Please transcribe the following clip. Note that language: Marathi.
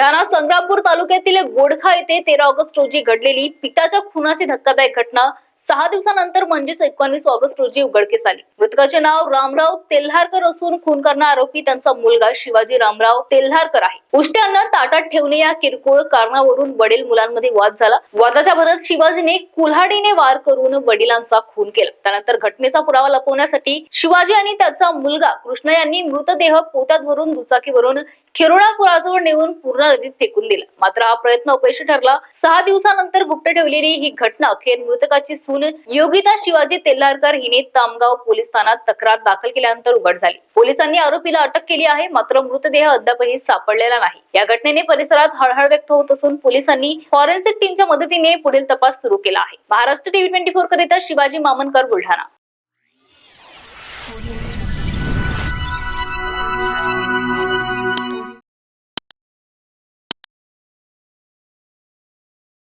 बुलढाणा संग्रामपूर तालुक्यातील बोडखा येथे तेरा ऑगस्ट रोजी घडलेली पिताच्या खुनाची धक्कादायक घटना सहा दिवसानंतर म्हणजेच एकोणीस ऑगस्ट रोजी उघडकीस आली. मृतकाचे नाव रामराव तेल्हारकर असून खून करणारा आरोपी त्यांचा मुलगा शिवाजी रामराव तेल्हारकर आहे. उष्ट्यांना ताटात ठेवणे या किरकोळ कारणावरून वडील मुलांमध्ये वाद झाला. वादाच्या भरात शिवाजीने कुल्हाडीने वार करून वडिलांचा खून केला. त्यानंतर घटनेचा पुरावा लपवण्यासाठी शिवाजी आणि त्याचा मुलगा कृष्ण यांनी मृतदेह पोत्यात भरून दुचाकीवरून खिरोळापुराजवळ नेऊन पूर्ण नदीत फेकून दिला. मात्र हा प्रयत्न अपयशी ठरला. सहा दिवसानंतर गुप्त ठेवलेली ही घटना अखेर मृतकाची असून योगिता शिवाजी तेल्हारकर हिने तामगाव पोलीस ठाण्यात तक्रार दाखल केल्यानंतर उघड झाली. पोलिसांनी आरोपीला अटक केली आहे मात्र मृतदेह अद्यापही सापडलेला नाही. या घटनेने परिसरात हळहळ व्यक्त होत असून पोलिसांनी फॉरेन्सिक टीमच्या मदतीने पुढील तपास सुरू केला आहे. महाराष्ट्र टीव्ही ट्वेंटी फोर करिता शिवाजी मामनकर बुलढाणा.